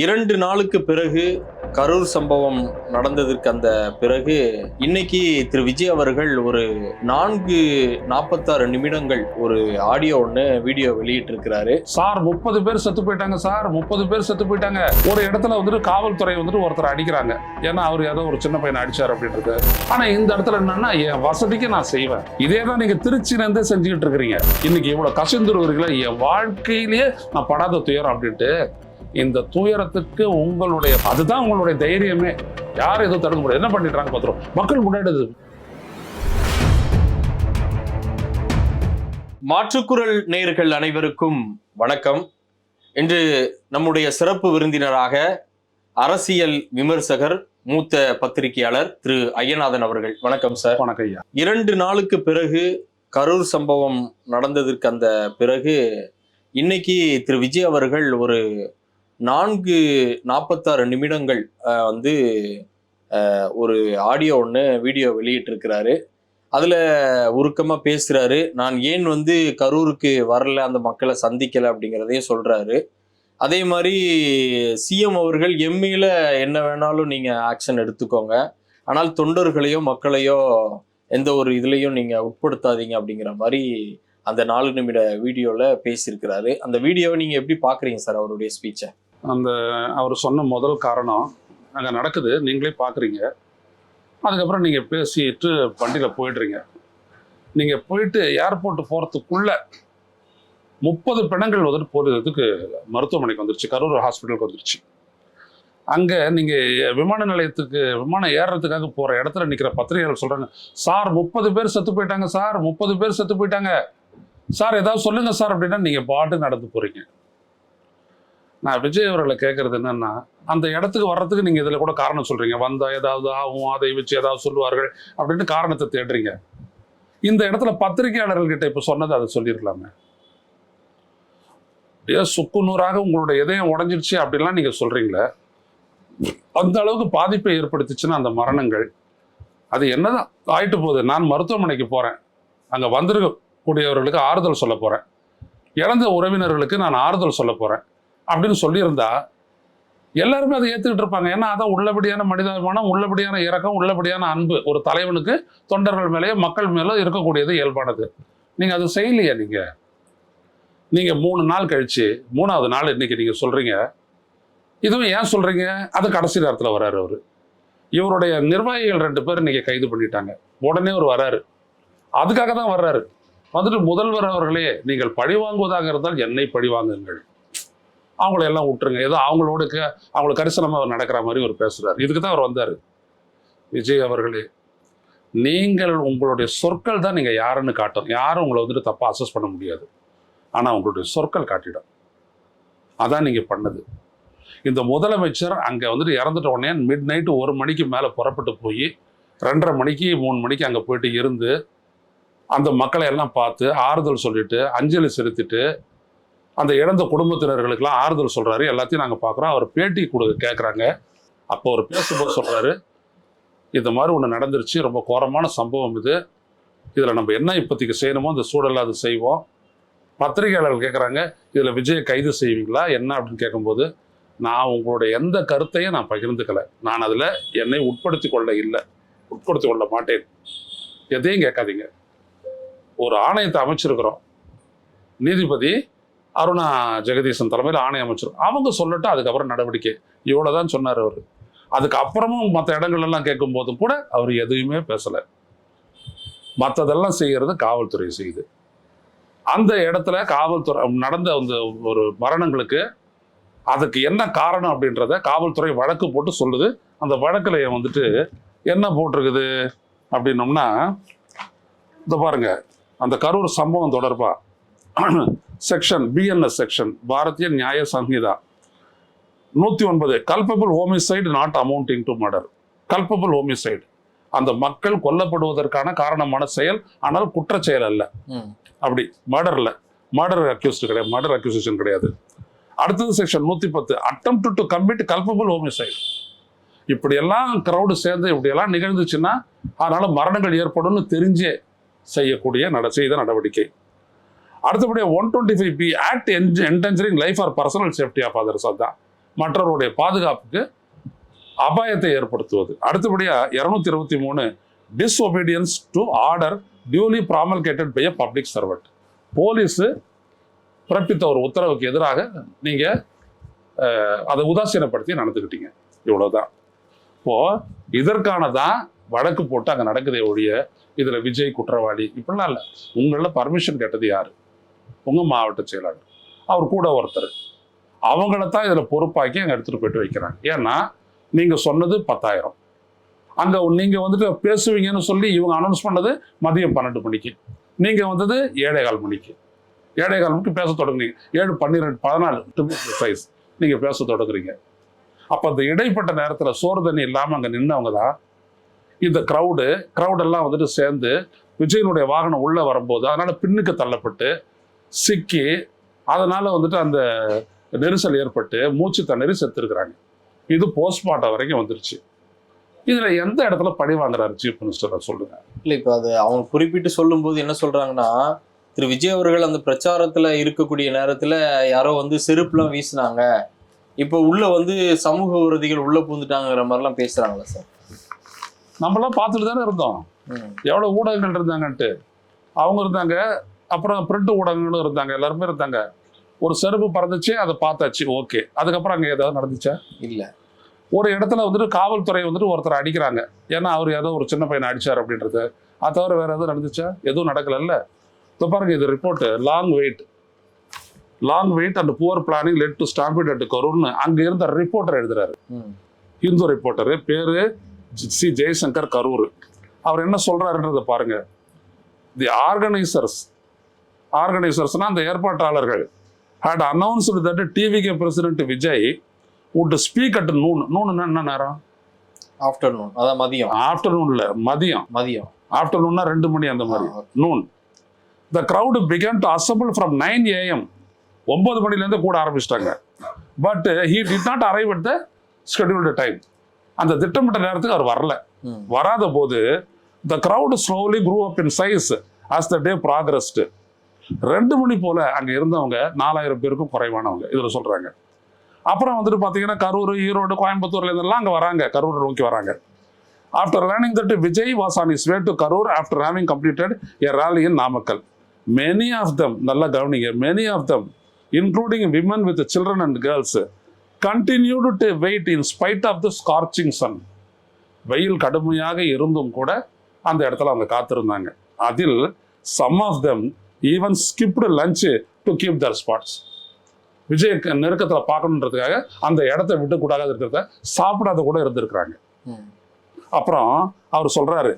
இரண்டு நாளுக்கு பிறகு கரூர் சம்பவம் நடந்ததற்கு அந்த பிறகு இன்னைக்கு திரு விஜய் அவர்கள் ஒரு நான்கு நாற்பத்தாறு நிமிடங்கள் ஒரு ஆடியோ ஒன்று வீடியோ வெளியிட்டிருக்கிறாரு. சார் முப்பது பேர் செத்து போயிட்டாங்க சார். முப்பது பேர் செத்து போயிட்டாங்க. ஒரு இடத்துல வந்துட்டு காவல்துறை வந்துட்டு ஒருத்தர் அடிக்கிறாங்க. ஏன்னா அவர் ஏதோ ஒரு சின்ன பையனை அடிச்சார் அப்படின்றது. ஆனா இந்த இடத்துல என்னன்னா என் வசதிக்கு நான் செய்வேன். இதே தான் நீங்க திருச்சியிலேருந்தே செஞ்சுக்கிட்டு இருக்கிறீங்க. இன்னைக்கு இவ்வளவு கசிந்துருவீங்களா என் வாழ்க்கையிலேயே நான் படாத துயரம் அப்படின்ட்டு. இந்த துயரத்துக்கு உங்களுடைய அதுதான் உங்களுடைய தைரியமே. யாரும் எதுவும் தடுக்க முடியாது. என்ன பண்ணிடுறாங்க பார்த்துரும் மக்கள் முன்னாடி மாற்றுக்குரல் நேயர்கள் அனைவருக்கும் வணக்கம். இன்று நம்முடைய சிறப்பு விருந்தினராக அரசியல் விமர்சகர் மூத்த பத்திரிகையாளர் திரு ஐயநாதன் அவர்கள். வணக்கம் சார். வணக்கம் ஐயா. இரண்டு நாளுக்கு பிறகு கரூர் சம்பவம் நடந்ததற்கு அந்த பிறகு இன்னைக்கு திரு விஜய் அவர்கள் ஒரு நான்கு நாற்பத்தாறு நிமிடங்கள் வந்து ஒரு ஆடியோ ஒன்று வீடியோ வெளியிட்டிருக்கிறாரு. அதில் உருக்கமாக பேசுகிறாரு நான் ஏன் வந்து கரூருக்கு வரல அந்த மக்களை சந்திக்கலை அப்படிங்கிறதையும் சொல்கிறாரு அதே மாதிரி சிஎம் அவர்கள் எம்மியில் என்ன வேணாலும் நீங்கள் ஆக்ஷன் எடுத்துக்கோங்க. ஆனால் தொண்டர்களையோ மக்களையோ எந்த ஒரு இதுலேயும் நீங்கள் உட்படுத்தாதீங்க அப்படிங்கிற மாதிரி அந்த நாலு நிமிட வீடியோவில் பேசியிருக்கிறாரு. அந்த வீடியோவை நீங்கள் எப்படி பார்க்குறீங்க சார் அவருடைய ஸ்பீச்சை அந்த அவர் சொன்ன முதல் காரணம் அங்கே நடக்குது. நீங்களே பார்க்குறீங்க அதுக்கப்புறம் நீங்கள் பேசிட்டு வண்டியில் போயிடுறீங்க. நீங்கள் போயிட்டு ஏர்போர்ட் போகிறதுக்குள்ள முப்பது பிணங்கள் வந்துட்டு போகிறதுக்கு மருத்துவமனைக்கு வந்துருச்சு. கரூர் ஹாஸ்பிட்டலுக்கு வந்துருச்சு. அங்கே நீங்கள் விமான நிலையத்துக்கு விமானம் ஏறுறதுக்காக போகிற இடத்துல நிற்கிற பத்திரிகையாளர் சொல்கிறாங்க சார் முப்பது பேர் செத்து போயிட்டாங்க சார் முப்பது பேர் செத்து போயிட்டாங்க. சார் ஏதாவது சொல்லுங்கள் சார் அப்படின்னா நீங்கள் பாட்டு நடந்து போகிறீங்க நான் விஜய் அவர்களை கேட்கறது என்னன்னா அந்த இடத்துக்கு வர்றதுக்கு நீங்க இதுல கூட காரணம் சொல்றீங்க. வந்தா ஏதாவது ஆகும் அதை வச்சு ஏதாவது சொல்லுவார்கள் அப்படின்னு காரணத்தை தேடுறீங்க. இந்த இடத்துல பத்திரிகையாளர்கள்கிட்ட இப்ப சொன்னது அதை சொல்லியிருக்கலாமே அப்படியே சுக்கு நூறாக உங்களோட இதயம் உடஞ்சிருச்சு அப்படிலாம் நீங்க சொல்றீங்களே. அந்த அளவுக்கு பாதிப்பை ஏற்படுத்துச்சுன்னா அந்த மரணங்கள் அது என்னதான் ஆயிட்டு போகுது. நான் மருத்துவமனைக்கு போறேன். அங்க வந்திருக்கக்கூடியவர்களுக்கு ஆறுதல் சொல்ல போறேன். இறந்த உறவினர்களுக்கு நான் ஆறுதல் சொல்ல போறேன். அப்படின்னு சொல்லியிருந்தா எல்லாருமே அதை ஏற்றுக்கிட்டு இருப்பாங்க. ஏன்னா அதான் உள்ளபடியான மனிதாபிமானம் உள்ளபடியான இறக்கம் உள்ளபடியான அன்பு. ஒரு தலைவனுக்கு தொண்டர்கள் மேலேயோ மக்கள் மேலோ இருக்கக்கூடியது இயல்பானது. நீங்கள் அது செய்யலையே நீங்கள் நீங்கள் மூணு நாள் கழிச்சு மூணாவது நாள் இன்றைக்கி நீங்கள் சொல்கிறீங்க இதுவும் ஏன் சொல்கிறீங்க அது கடைசி நேரத்தில் வராரு அவர். இவருடைய நிர்வாகிகள் ரெண்டு பேர் நீங்கள் கைது பண்ணிட்டாங்க. உடனே அவர் வராரு. அதுக்காக தான் வர்றாரு. வந்துட்டு முதல்வர் அவர்களே நீங்கள் பழி வாங்குவதாக இருந்தால் என்னை பழி வாங்குங்கள். அவங்கள எல்லாம் விட்டுருங்க. ஏதோ அவங்களோட அவங்கள அவங்களுக்கு கரிசனமாக அவர் நடக்கிற மாதிரி அவர் பேசுகிறார் இதுக்கு தான் அவர் வந்தார். விஜய் அவர்களே நீங்கள் உங்களுடைய சொற்கள் தான் நீங்கள் யாருன்னு காட்டும். யாரும் உங்களை வந்துட்டு தப்பாக அசஸ் பண்ண முடியாது. ஆனால் உங்களுடைய சொற்கள் காட்டிடும். அதான் நீங்கள் பண்ணது. இந்த முதலமைச்சர் அங்கே வந்துட்டு இறந்துட்ட உடனே மிட் நைட்டு ஒரு மணிக்கு மேலே புறப்பட்டு போய் ரெண்டரை மணிக்கு மூணு மணிக்கு அங்கே போயிட்டு இருந்து அந்த மக்களை எல்லாம் பார்த்து ஆறுதல் சொல்லிட்டு அஞ்சலி செலுத்திட்டு அந்த இழந்த குடும்பத்தினர்களுக்கெல்லாம் ஆறுதல் சொல்கிறாரு எல்லாத்தையும் நாங்கள் பார்க்குறோம். அவர் பேட்டி கொடுக்க கேட்குறாங்க அப்போ அவர் பேசும்போது சொல்கிறாரு இந்த மாதிரி ஒன்று நடந்துருச்சு. ரொம்ப கோரமான சம்பவம் இது. இதில் நம்ம என்ன இப்போதைக்கு செய்யணுமோ அந்த சூழலில் அது செய்வோம். பத்திரிகையாளர்கள் கேட்குறாங்க இதில் விஜயை கைது செய்வீங்களா? என்ன? அப்படின்னு கேட்கும்போது நான் உங்களுடைய எந்த கருத்தையும் நான் பகிர்ந்துக்கலை. நான் அதில் என்னை உட்படுத்தி கொள்ள இல்லை. உட்படுத்தி கொள்ள மாட்டேன். எதையும் கேட்காதீங்க. ஒரு ஆணையத்தை அமைச்சிருக்கிறோம். நீதிபதி அருணா ஜெகதீசன் தலைமையில் ஆணைய அமைச்சர். அவங்க சொல்லட்டும் அதுக்கப்புறம் நடவடிக்கை. இவ்வளவுதான் சொன்னார் அவர். அதுக்கப்புறமும் மற்ற இடங்கள்லாம் கேட்கும்போதும் கூட அவர் எதுவுமே பேசலை. மற்றதெல்லாம் செய்கிறது காவல்துறை செய்யுது அந்த இடத்துல காவல்துறை நடந்த அந்த ஒரு மரணங்களுக்கு அதுக்கு என்ன காரணம் அப்படின்றத காவல்துறை வழக்கு போட்டு சொல்லுது. அந்த வழக்கில் வந்துட்டு என்ன போட்டிருக்குது அப்படின்னோம்னா இந்த பாருங்க அந்த கரூர் சம்பவம் தொடர்பாக செக்ஷன் பிஎன்எஸ் செக்ஷன் பாரதிய நியாய சம்ஹிதா நூற்றி ஒன்பது culpable homicide not amounting to murder culpable homicide அந்த மக்கள் கொல்லப்படுவதற்கான காரணமான செயல் ஆனால் குற்றச் செயல் அல்ல. அப்படி மர்டர்ல மர்டர் அக்யூஸ்டு கிடையாது மர்டர் அக்யூசேஷன் கிடையாது. அடுத்தது செக்ஷன் நூற்றி பத்து attempt to commit culpable homicide இப்படியெல்லாம் க்ரௌடு சேர்ந்து இப்படியெல்லாம் நிகழ்ந்துச்சுன்னா அதனால மரணங்கள் ஏற்படும்னு தெரிஞ்சே செய்யக்கூடிய நட செய்த நடவடிக்கை. அடுத்தபடியாக one twenty five B act endangering life or personal safety of others தான் மற்றவருடைய பாதுகாப்புக்கு அபாயத்தை ஏற்படுத்துவது. அடுத்தபடியாக இரநூத்தி இருபத்தி மூணு disobedience to order duly promulgated by a public servant police பிறப்பித்த ஒரு உத்தரவுக்கு எதிராக நீங்கள் அதை உதாசீனப்படுத்தி நடந்துக்கிட்டீங்க. இவ்வளோதான் இப்போது இதற்கான தான் வழக்கு போட்டு அங்கே நடக்குதே ஒழிய இதில் விஜய் குற்றவாளி இப்படிலாம் இல்லை. உங்களில் பர்மிஷன் கேட்டது யாரு? உங்கள் மாவட்ட செயலாளர். அவர் கூட ஒருத்தர். அவங்கள தான் இதில் பொறுப்பாக்கி அங்கே எடுத்துகிட்டு போயிட்டு வைக்கிறாங்க. ஏன்னா நீங்கள் சொன்னது பத்தாயிரம். அங்கே நீங்கள் வந்துட்டு பேசுவீங்கன்னு சொல்லி இவங்க அனௌன்ஸ் பண்ணது மதியம் பன்னெண்டு மணிக்கு. நீங்கள் வந்தது ஏழே கால் மணிக்கு. ஏழே கால் மணிக்கு பேச தொடங்குறீங்க ஏழு பன்னிரெண்டு பதினாலு சைஸ் நீங்கள் பேச தொடங்குறீங்க. அப்போ அந்த இடைப்பட்ட நேரத்தில் சோறு தண்ணி இல்லாமல் அங்கே நின்றவங்க தான் இந்த க்ரௌடு க்ரௌடெல்லாம் வந்துட்டு சேர்ந்து விஜயனுடைய வாகனம் உள்ளே வரும்போது அதனால் பின்னுக்கு தள்ளப்பட்டு சிக்கி அதனால வந்துட்டு அந்த நெரிசல் ஏற்பட்டு மூச்சு திணறி செத்துருக்குறாங்க. இது போஸ்ட்மார்ட்டம் வரைக்கும் வந்துருச்சு. இதுல எந்த இடத்துல பழி வாங்குறாரு சீஃப் மினிஸ்டர் சொல்லுங்க. இல்ல இப்ப அது அவங்க குறிப்பிட்டு சொல்லும்போது என்ன சொல்றாங்கன்னா திரு விஜய் அவர்கள் அந்த பிரச்சாரத்துல இருக்கக்கூடிய நேரத்துல யாரோ வந்து செருப்புலாம் வீசினாங்க. இப்ப உள்ள வந்து சமூக விரோதிகள் உள்ள பூந்துட்டாங்கிற மாதிரிலாம் பேசுறாங்களா சார்? நம்மளாம் பார்த்துட்டு தானே இருந்தோம். எவ்வளவு ஊடகங்கள் இருந்தாங்கன்ட்டு. அவங்க இருந்தாங்க அப்புறம் பிரிண்ட் ஊடகங்களும் இருந்தாங்க எல்லாருமே இருந்தாங்க. ஒரு செருப்பு பறந்துச்சு அதை பார்த்தாச்சு ஓகே அதுக்கப்புறம் அங்கே ஏதாவது நடந்துச்சா? இல்ல. ஒரு இடத்துல வந்துட்டு காவல்துறை வந்துட்டு ஒருத்தர் அடிக்கிறாங்க. ஏன்னா அவர் ஏதோ ஒரு சின்ன பையனை அடிச்சார் அப்படின்றது. அது தவிர வேற எதுவும் நடந்துச்சா? எதுவும் நடக்கலல்ல. இப்போ பாருங்க இது report long wait long wait and poor planning led to stampede at கரூர்னு அங்க இருந்த ரிப்போர்ட்டர் எழுதுறாரு. இந்து ரிப்போர்ட்டர் பேரு சி. ஜெய்சங்கர் கரூர். அவர் என்ன சொல்றாருன்றதை பாருங்க. தி ஆர்கனைசர்ஸ் ஆர்கனைசர்ஸ்னா அந்த ஏற்பாட்டாளர்கள். Had announced that TVK president Vijay would speak at noon noon என்ன நேரம்? ஆஃப்டர்நூன் அதான் மதியம். ஆஃப்டர்நூன்ல மதியம். மதியம். ஆஃப்டர்நூன்னா ரெண்டு மணி அந்த மாதிரி. Noon the crowd began to assemble from nine AM ஒன்பது மணிலேருந்து கூட ஆரம்பிச்சிட்டாங்க. But he did not arrive at the scheduled time அந்த திட்டமிட்ட நேரத்துக்கு அவர் வரல. வராத போது த crowd slowly grew up in size as the day progressed. ரெண்டு மணி போல் அங்கே இருந்தவங்க நாலாயிரம் பேருக்கும் குறைவானவங்க இதில் சொல்கிறாங்க அப்புறம் வந்துட்டு பார்த்தீங்கன்னா கரூர் ஈரோடு கோயம்புத்தூர்ல இருந்தெல்லாம் அங்கே வராங்க கரூர் நோக்கி வராங்க. After learning that Vijay was on his way to Karur after having completed a rally in Namakkal many of them நல்லா கவனிங்க many of them including women with children and girls continued to wait in spite of the scorching sun வெயில் கடுமையாக இருந்தும் கூட அந்த இடத்துல அவங்க காத்திருந்தாங்க. அதில் some of them even skipped lunch to keep their spots Vijay நெருக்கத்தில் பார்க்கணுன்றதுக்காக அந்த இடத்த விட்டுக்கூடாது இருக்கிறத சாப்பிடாத கூட இருந்திருக்கிறாங்க. அப்புறம் அவர் சொல்றாரு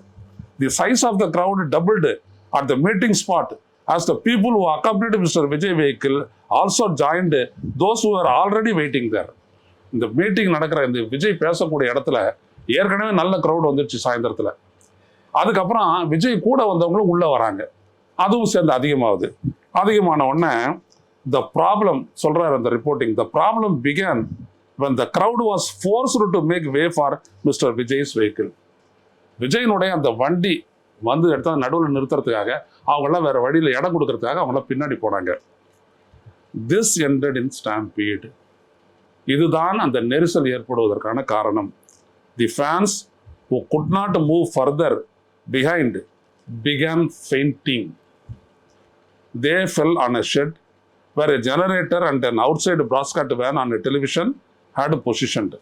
the size of the crowd doubled at the meeting spot as the people who accompanied mister Vijay vehicle also joined those who are already waiting there. இந்த மீட்டிங் நடக்கிற இந்த விஜய் பேசக்கூடிய இடத்துல ஏற்கனவே நல்ல crowd வந்துருச்சு சாயந்தரத்துல. அதுக்கப்புறம் விஜய் கூட வந்தவங்களும் உள்ள வராங்க. அதுவும் சேர்ந்து அதிகமாகுது. அதிகமான உடனே த ப்ராப்ளம் சொல்கிறார் அந்த reporting the problem began the the was was forced to make way for mister Vijay's vehicle விஜயனுடைய அந்த வண்டி வந்து எடுத்தால் நடுவில் நிறுத்துறதுக்காக அவங்களாம் வேறு வழியில் இடம் கொடுக்கறதுக்காக அவங்களாம் பின்னாடி போனாங்க. திஸ் என்டட் இன் ஸ்டாம்பீடு இதுதான் அந்த நெரிசல் ஏற்படுவதற்கான காரணம். The fans who could not move further behind began fainting they fell on a shed where a generator and an outside broadcast van on a television had positioned.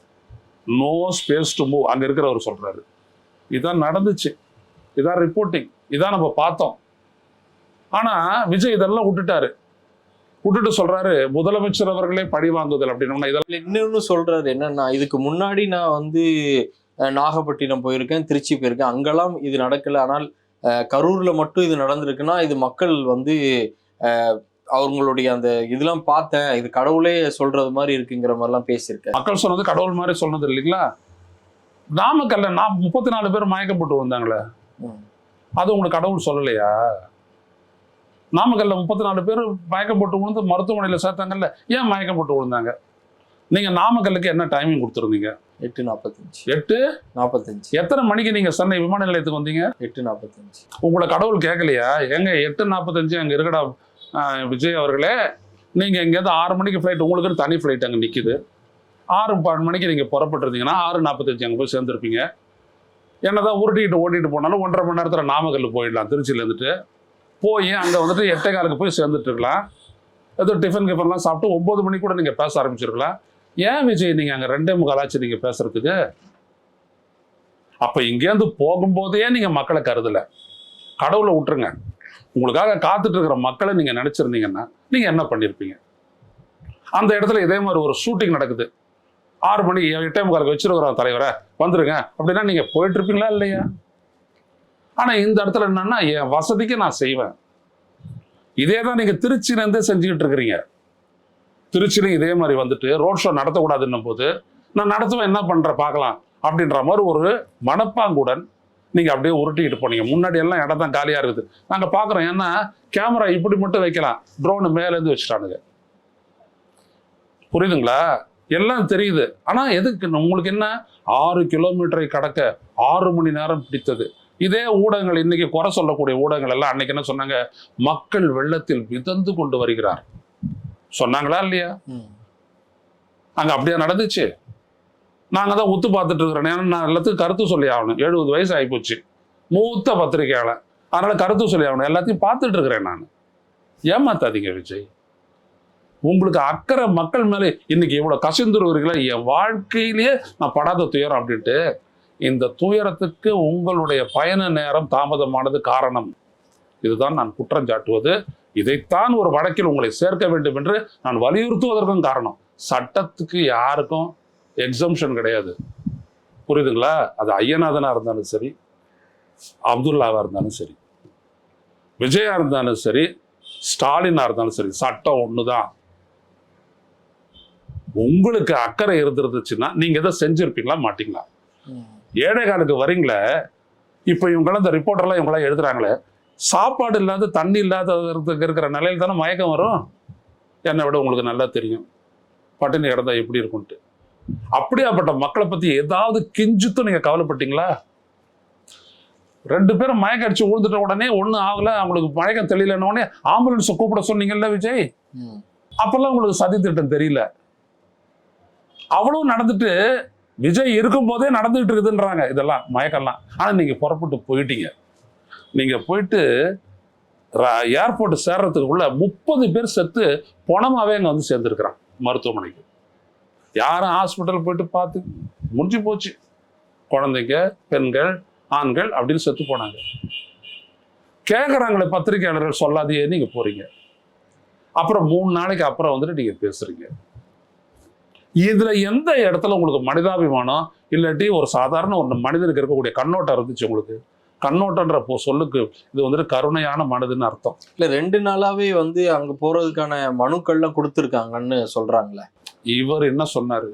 No space to move அங்கே இருக்கிறவர் சொல்கிறாரு இதான் நடந்துச்சு. இதான் reporting இதான் நம்ம பார்த்தோம். ஆனால் விஜய் இதெல்லாம் விட்டுட்டாரு. விட்டுட்டு சொல்றாரு முதலமைச்சர் அவர்களே பழி வாங்குதல் அப்படின்னு இதெல்லாம் இன்னொன்னு சொல்றாரு என்னன்னா இதுக்கு முன்னாடி நான் வந்து நாகப்பட்டினம் போயிருக்கேன் திருச்சி போயிருக்கேன். அங்கெல்லாம் இது நடக்கல. ஆனால் கரூர்ல மட்டும் இது நடந்திருக்குன்னா இது மக்கள் வந்து அவங்களுடைய அந்த இதெல்லாம் பார்த்தேன். இது கடவுளே சொல்றது மாதிரி இருக்குங்கிற மாதிரிலாம் பேசியிருக்காரு மக்கள் சொன்னது கடவுள் மாதிரி சொன்னது இல்லைங்களா? நாமக்கல்ல நான் முப்பத்தி நாலு பேர் மயக்கம் போட்டு வந்தாங்களே. அது உங்களுக்கு கடவுள் சொல்லலையா? நாமக்கல்ல முப்பத்தி நாலு பேர் மயக்கம் போட்டு விழுந்து மருத்துவமனையில் சேர்த்தாங்கல்ல ஏன் மயக்கம் போட்டு விழுந்தாங்க? நீங்க நாமக்கல்லுக்கு என்ன டைமிங் கொடுத்துருந்தீங்க? எட்டு நாற்பத்தஞ்சு எட்டு? நாற்பத்தஞ்சு எத்தனை மணிக்கு நீங்க சென்னை விமான நிலையத்துக்கு வந்தீங்க? எட்டு நாற்பத்தஞ்சு உங்களை கடவுள் கேட்கலையா எங்க எட்டு நாற்பத்தஞ்சு அங்க இருக்கடா விஜய் அவர்களே நீங்க எங்கேயாவது ஆறு மணிக்கு ஃப்ளைட் உங்களுக்குன்னு தனி ஃப்ளைட் அங்க நிக்குது. ஆறு பன்னெண்டு மணிக்கு நீங்கள் புறப்பட்டிருந்தீங்கன்னா ஆறு நாற்பத்தஞ்சு அங்கே போய் சேர்ந்துருப்பீங்க. என்னதான் உருட்டிட்டு ஓட்டிட்டு போனாலும் ஒன்றரை மணி நேரத்தில் நாமக்கல் போயிடலாம் திருச்சியில் இருந்துட்டு. போய் அங்கே வந்துட்டு எட்டே காலுக்கு போய் சேர்ந்துட்டு இருக்கலாம். ஏதோ டிஃபன் கிஃபன்லாம் சாப்பிட்டு ஒம்பது மணிக்கு கூட நீங்கள் பேச ஆரம்பிச்சிருக்கலாம். ஏன் விஜய்? நீங்கள் அங்கே ரெண்டே முக்கால் நீங்கள் பேசுறதுக்கு. அப்போ இங்கேருந்து போகும்போதே நீங்கள் மக்களை கருதலை. கடவுளை விட்டுருங்க. உங்களுக்காக காத்துட்டு இருக்கிற மக்களை நீங்கள் நினச்சிருந்தீங்கன்னா நீங்கள் என்ன பண்ணியிருப்பீங்க அந்த இடத்துல இதே மாதிரி ஒரு ஷூட்டிங் நடக்குது. ஆறு மணி எட்டே முக்காலுக்கு வச்சிருக்கிறோம் தலைவரை வந்துருங்க. அப்படின்னா நீங்கள் போயிட்டுருப்பீங்களா இல்லையா? ஆனால் இந்த இடத்துல என்னன்னா என் வசதிக்கு நான் செய்வேன். இதே தான் நீங்கள் திருச்சியிலேருந்தே செஞ்சுக்கிட்டு இருக்கிறீங்க. திருச்சிலையும் இதே மாதிரி வந்துட்டு ரோட் ஷோ நடத்தக்கூடாதுன்னும் போது நான் நடத்துவேன் என்ன பண்ணுற பார்க்கலாம். அப்படின்ற மாதிரி ஒரு மனப்பாங்குடன் நீங்கள் அப்படியே உருட்டிக்கிட்டு போனீங்க. முன்னாடி எல்லாம் இடம் தான் காலியாக இருக்குது. நாங்கள் பார்க்குறோம் ஏன்னா கேமரா இப்படி மட்டும் வைக்கலாம். ட்ரோனு மேலேருந்து வச்சுட்டானுங்க. புரியுதுங்களா? எல்லாம் தெரியுது. ஆனால் எதுக்கு? உங்களுக்கு என்ன? ஆறு கிலோமீட்டரை கடக்க ஆறு மணி நேரம் பிடித்தது. இதே ஊடகங்கள் இன்னைக்கு குறை சொல்லக்கூடிய ஊடகங்கள் எல்லாம் அன்னைக்கு என்ன சொன்னாங்க? மக்கள் வெள்ளத்தில் மிதந்து கொண்டு வருகிறார் சொன்னாங்களா இல்லையா? அங்கே அங்க அப்படியே நடந்துச்சு. நாங்க தான் ஒத்து பார்த்துட்டு இருக்கிறோம். ஏன்னா நான் எல்லாத்துக்கும் கருத்து சொல்லி ஆகணும். எழுபது வயசு ஆகிப்போச்சு மூத்த பத்திரிகையாளர். அதனால கருத்து சொல்லி ஆகணும். எல்லாத்தையும் பார்த்துட்டு இருக்கிறேன் நான். ஏமாத்தாதீங்க விஜய். உங்களுக்கு அக்கறை மக்கள் மேலே இன்னைக்கு இவ்வளோ கசிந்துருவீங்களா என் வாழ்க்கையிலேயே நான் படாத துயரம் அப்படின்ட்டு இந்த துயரத்துக்கு உங்களுடைய பயண நேரம் தாமதமானது காரணம். இதுதான் நான் குற்றம் சாட்டுவது. இதைத்தான் ஒரு வழக்கில் உங்களை சேர்க்க வேண்டும் என்று நான் வலியுறுத்துவதற்கும் காரணம். சட்டத்துக்கு யாருக்கும் எக்ஸம்ஷன் கிடையாது. புரியுதுங்களா? அது ஐயநாதனா இருந்தாலும் சரி அப்துல்லாவா இருந்தாலும் சரி விஜயா இருந்தாலும் சரி ஸ்டாலினா இருந்தாலும் சரி சட்டம் ஒண்ணுதான். உங்களுக்கு அக்கறை இருந்துருந்துச்சுன்னா நீங்க எதை செஞ்சிருப்பீங்களா மாட்டீங்களா. ஏழை காலுக்கு வரீங்களே இப்போ இவங்களாம் இந்த ரிப்போர்ட்டர்லாம் இவங்களாம் எழுதுறாங்களே சாப்பாடு இல்லாத தண்ணி இல்லாத இருக்கிற நிலையில தானே மயக்கம் வரும்? என்னை விட உங்களுக்கு நல்லா தெரியும். பட்டினி கிடந்தா எப்படி இருக்கும்ட்டு அப்படியாப்பட்ட மக்களை பத்தி ஏதாவது கிஞ்சித்தும் நீங்க கவலைப்பட்டீங்களா? ரெண்டு பேரும் மயக்கம் அடிச்சு விழுந்துட்ட உடனே ஒன்றும் ஆகல. அவங்களுக்கு மயக்கம் தெரியலன்ன உடனே ஆம்புலன்ஸை கூப்பிட சொன்னீங்கல்ல விஜய். அப்பெல்லாம் உங்களுக்கு சதி திட்டம் தெரியல. அவ்வளவு நடந்துட்டு விஜய் இருக்கும் போதே நடந்துகிட்டு இருக்குதுன்றாங்க. இதெல்லாம் மயக்கம்லாம். ஆனா நீங்க புறப்பட்டு போயிட்டீங்க. நீங்கள் போயிட்டு ஏர்போர்ட் சேர்றதுக்குள்ள முப்பது பேர் செத்து பணமாகவே அங்கே வந்து சேர்ந்துருக்கிறான் மருத்துவமனைக்கு. யாரும் ஹாஸ்பிட்டல் போயிட்டு பார்த்து முடிஞ்சு போச்சு. குழந்தைங்க பெண்கள் ஆண்கள் அப்படின்னு செத்து போனாங்க. கேட்குறாங்களே பத்திரிகையாளர்கள் சொல்லாதையே நீங்கள் போகிறீங்க அப்புறம் மூணு நாளைக்கு அப்புறம் வந்துட்டு நீங்கள் பேசுகிறீங்க இதில் எந்த இடத்துல உங்களுக்கு மனிதாபிமானம் இல்லாட்டி ஒரு சாதாரண ஒரு மனிதனுக்கு இருக்கக்கூடிய கண்ணோட்டம் இருந்துச்சு உங்களுக்கு? கண்ணோட்டன்ற போ சொல்லுக்கு இது வந்துட்டு கருணையான மனதுன்னு அர்த்தம். இல்ல ரெண்டு நாளாவே வந்து அங்க போறதுக்கான மனுக்கள்லாம் கொடுத்துருக்காங்கன்னு சொல்றாங்களே. இவர் என்ன சொன்னாரு?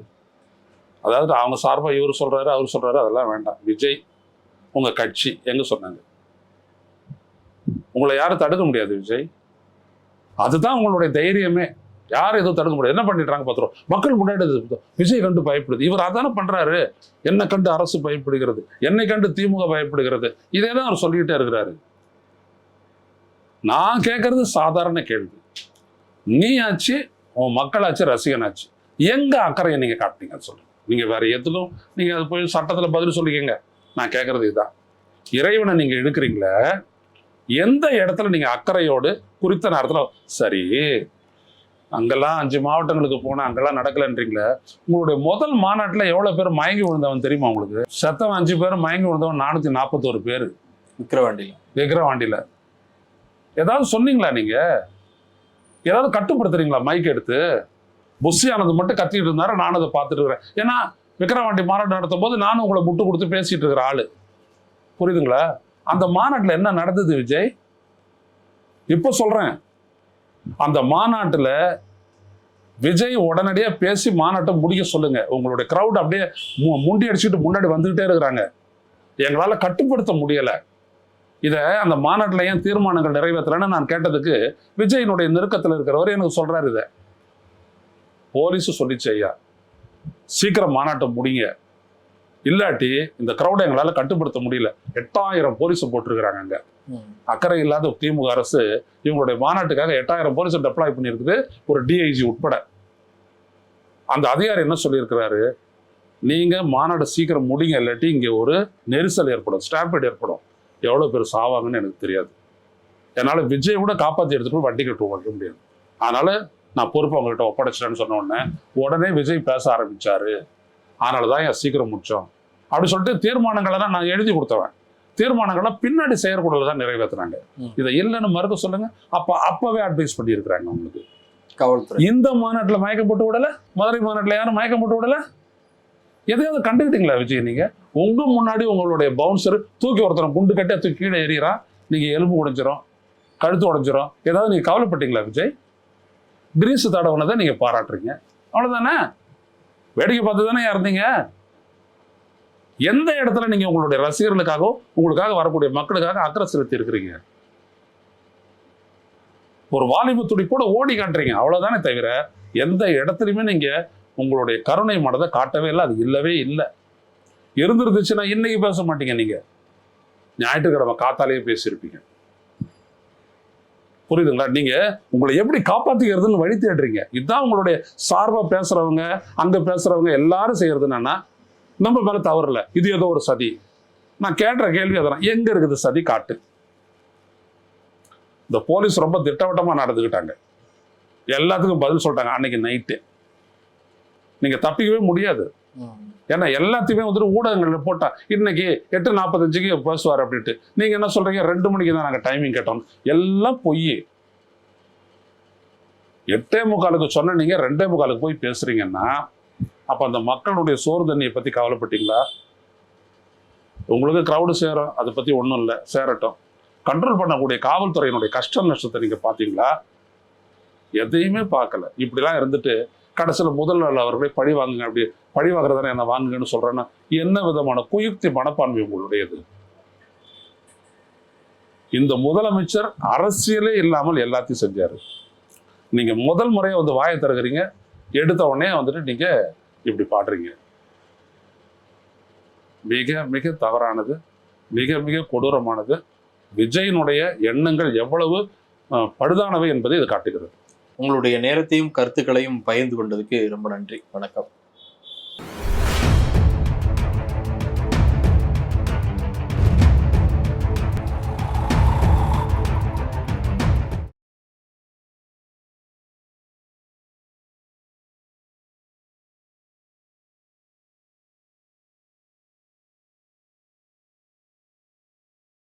அதாவது அவங்க சார்பா இவர் சொல்றாரு அவர் சொல்றாரு அதெல்லாம் வேண்டாம். விஜய் உங்க கட்சி எங்க சொன்னாங்க? உங்களை யாரும் தடுக்க முடியாது விஜய். அதுதான் உங்களுடைய தைரியமே. யாரும் எதுவும் தடுக்க முடியாது. என்ன பண்ணிடுறாங்க பார்த்துருவோம் மக்கள் முன்னாடி விஜய் கண்டு பயப்படுது. இவர் அதானே பண்றாரு. என்னை கண்டு அரசு பயப்படுகிறது. என்னை கண்டு திமுக பயப்படுகிறது. இதே தான் அவர் சொல்லிக்கிட்டே இருக்கிறாரு. நான் கேட்கறது சாதாரண கேள்வி. நீ ஆச்சு உன் மக்களாச்சு ரசிகனாச்சு. எங்க அக்கறையை நீங்க காட்டுனீங்க சொல்லுங்க. நீங்க வேற எதுக்கும் நீங்க அது போய் சட்டத்துல பதில் சொல்லிக்கங்க. நான் கேட்கறது இதுதான். இறைவனை நீங்க எடுக்கிறீங்களே எந்த இடத்துல நீங்க அக்கறையோடு குறித்த நேரத்துல சரி அங்கெல்லாம் அஞ்சு மாவட்டங்களுக்கு போனா அங்கெல்லாம் நடக்கலன்றீங்களே உங்களுடைய முதல் மாநாட்டுல எவ்வளவு பேர் மயங்கி விழுந்தவன் தெரியுமா உங்களுக்கு? செத்தவன் அஞ்சு பேர் மயங்கி விழுந்தவன் நானூத்தி நாற்பத்தோரு பேர். விக்கிரவாண்டியில. விக்கிரவாண்டியில. ஏதாவது சொன்னீங்களா நீங்க? ஏதாவது கட்டுப்படுத்துறீங்களா மைக் எடுத்து? புஷி ஆனது மட்டும் கத்திட்டு இருந்தாரு நானும் அதை பார்த்துட்டு இருக்கிறேன். ஏன்னா விக்கிரவாண்டி மாநாடு நடத்தும் போது நானும் உங்களை முட்டு கொடுத்து பேசிட்டு இருக்கிற ஆளு. புரியுதுங்களா? அந்த மாநாட்டுல என்ன நடந்தது விஜய்? இப்போ சொல்றேன். அந்த மாநாட்டில் விஜய் உடனடியாக பேசி மாநாட்டை முடிக்க சொல்லுங்க. உங்களுடைய க்ரௌட் அப்படியே மு- முண்டி அடிச்சுட்டு முன்னாடி வந்துக்கிட்டே இருக்கிறாங்க. எங்களால் கட்டுப்படுத்த முடியல. இதை அந்த மாநாட்டில் ஏன் தீர்மானங்கள் நிறைவேற்றலைன்னு நான் கேட்டதுக்கு விஜயினுடைய நெருக்கத்தில் இருக்கிறவர் எனக்கு சொல்றாரு இதை. போலீஸ் சொல்லிச்சு ஐயா சீக்கிரம் மாநாட்டை முடிங்க. இல்லாட்டி இந்த க்ரௌடை எங்களால் கட்டுப்படுத்த முடியல. எட்டாயிரம் போலீஸை போட்டிருக்கிறாங்க அங்கே. அக்கறை இல்லாத திமுக அரசு இவங்களுடைய மாநாட்டுக்காக எட்டாயிரம் போலீஸை டெப்ளாய் பண்ணியிருக்குது. ஒரு டிஐஜி உட்பட. அந்த அதிகாரி என்ன சொல்லியிருக்கிறாரு? நீங்கள் மாநாடு சீக்கிரம் முடிங்க இல்லாட்டி இங்கே ஒரு நெரிசல் ஏற்படும் ஸ்டாம்பேட் ஏற்படும். எவ்வளோ பேர் சாவாங்கன்னு எனக்கு தெரியாது. என்னால் விஜய் கூட காப்பாற்றி எடுத்துட்டு போய் வண்டி கட்டு ஓட்ட முடியாது. அதனால் நான் பொறுப்பு அவங்ககிட்ட ஒப்படைச்சிட்டேன்னு சொன்ன உடனே உடனே விஜய் பேச ஆரம்பித்தார் அதனால தான் என் சீக்கிரம் முடிச்சோம்? அப்படி சொல்லிட்டு தீர்மானங்களை தான் நான் எழுதி கொடுத்தவன். தீர்மானங்களை பின்னாடி செயற்குழுல தான் நிறைவேற்றுறாங்க. இதை இல்லைன்னு மறுக்க சொல்லுங்க. அப்ப அப்பவே அட்வைஸ் பண்ணியிருக்கிறாங்க உங்களுக்கு காவல்துறை. இந்த மாநாட்டில் மயக்கம் போட்டு விடல? மதுரை மாநாட்டில் யாரும் மயக்கம் போட்டு விடல? எதையாவது கண்டுக்கிட்டீங்களா விஜய் நீங்க? உங்க முன்னாடி உங்களுடைய பவுன்சர் தூக்கி ஒருத்தனை குண்டு கட்டி தூக்கி கீழே எறிகிறான் நீங்க எலும்பு உடைஞ்சிரும் கழுத்து உடைஞ்சிரும். ஏதாவது நீங்க கவலைப்பட்டீங்களா விஜய்? கிரீஸ் தடவுனதை நீங்க பாராட்டுறீங்க. அவ்வளவுதானே? வேடிக்கை பார்த்து தானே இருந்தீங்க? எந்த இடத்துல நீங்க உங்களுடைய ரசிகர்களுக்காகவோ உங்களுக்காக வரக்கூடிய மக்களுக்காக அக்கறை செலுத்தி இருக்கிறீங்க ஒரு வாலிப கூட ஓடி காட்டுறீங்க. அவ்வளவுதானே தவிர எந்த இடத்துலையுமே நீங்க உங்களுடைய கருணை மனதை காட்டவே இல்லை. அது இல்லவே இல்லை. இருந்திருந்துச்சுன்னா இன்னைக்கு பேச மாட்டீங்க நீங்க. ஞாயிற்றுக்கிழமை காத்தாலேயே பேசியிருப்பீங்க. புரியுதுங்களா? நீங்க உங்களை எப்படி காப்பாத்திக்கிறதுன்னு வழி தேடுறீங்க. இதுதான் உங்களுடைய சார்பா பேசுறவங்க அங்க பேசுறவங்க எல்லாரும் செய்யறது என்னன்னா நம்ம மேல தவறல இது ஏதோ ஒரு சதி. நான் கேட்டுற கேள்வி அதெல்லாம் எங்க இருக்குது சதி? காட்டு. இந்த போலீஸ் ரொம்ப திட்டவட்டமா நடந்துக்கிட்டாங்க எல்லாத்துக்கும் பதில் சொல்லிட்டாங்க. அன்னைக்கு நைட்டு நீங்க தப்பிக்கவே முடியாது. ஏன்னா எல்லாத்தையுமே வந்துட்டு ஊடகங்களில் போட்டா இன்னைக்கு எட்டு நாற்பத்தஞ்சுக்கு பேசுவார் அப்படின்ட்டு. நீங்க என்ன சொல்றீங்க? ரெண்டு மணிக்கு தான் நாங்க டைமிங் கேட்டோம். எல்லாம் பொய். எட்டே முக்காலுக்கு சொன்ன நீங்க ரெண்டே முக்காலுக்கு போய் பேசுறீங்கன்னா அப்போ அந்த மக்களுடைய சோறு தண்ணியை பற்றி கவலைப்பட்டீங்களா? உங்களுக்கு க்ரௌடு சேரும். அதை பற்றி ஒன்றும் இல்லை. சேரட்டும். கண்ட்ரோல் பண்ணக்கூடிய காவல்துறையினுடைய கஷ்ட நஷ்டத்தை நீங்கள் பார்த்தீங்களா? எதையுமே பார்க்கல. இப்படிலாம் இருந்துட்டு கடைசியில் முதல்வர் அவர்களே பழி வாங்குங்க. அப்படி பழி வாங்குறதானே என்ன வாங்குங்கன்னு சொல்றேன்னா என்ன விதமான குயுக்தி மனப்பான்மை உங்களுடையது? இந்த முதலமைச்சர் அரசியலே இல்லாமல் எல்லாத்தையும் செஞ்சார். நீங்கள் முதல் முறையை வந்து வாயை திறக்கிறீங்க. எடுத்த உடனே வந்துட்டு நீங்கள் இப்படி பாடுறீங்க. மிக மிக தவறானது மிக மிக கொடூரமானது. விஜயனுடைய எண்ணங்கள் எவ்வளவு படுதானவை பழுதானவை என்பதை இது காட்டுகிறது. உங்களுடைய நேரத்தையும் கருத்துக்களையும் பகிர்ந்து கொண்டதுக்கு ரொம்ப நன்றி. வணக்கம்.